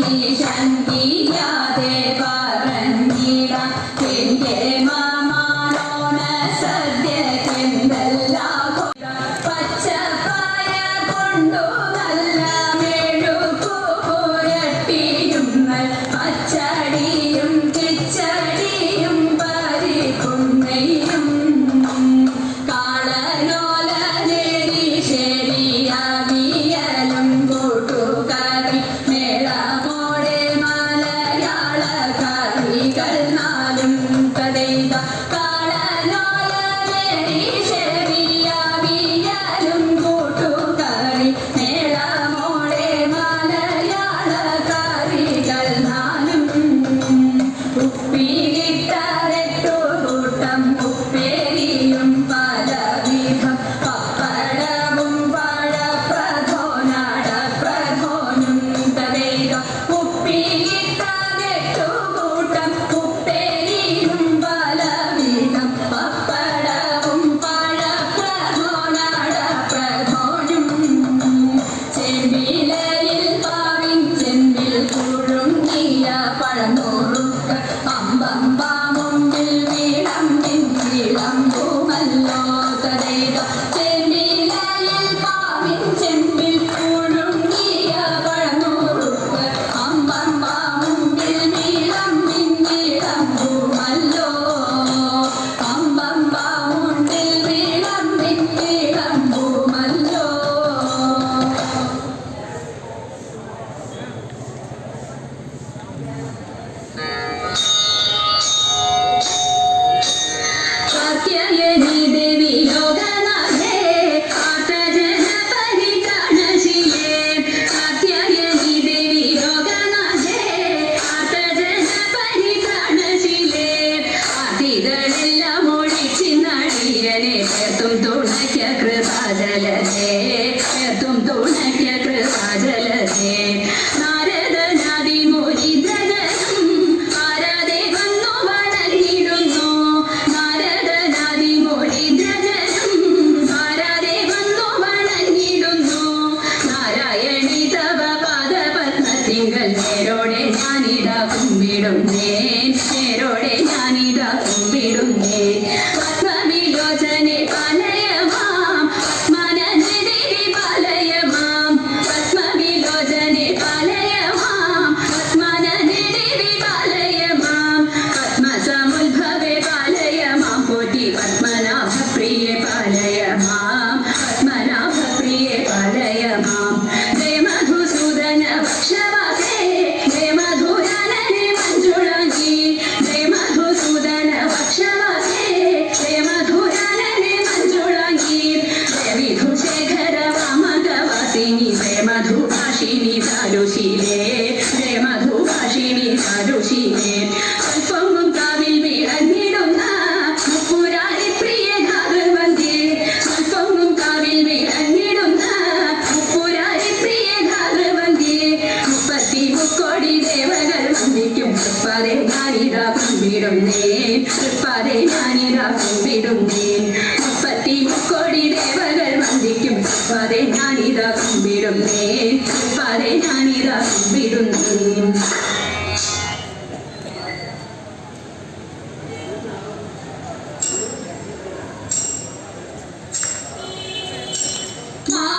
ശാന്തി ശാന്തി ദേവാ Ada. പരയാനിരാമ്പിടുന്നേൻ മുപ്പത്തി മുക്കോടി ദേവകൾ വന്ദിക്കും. പരയാനിരാമ്പിടുന്നേ പരയാനിരാമ്പിടുന്നേൻ Mom!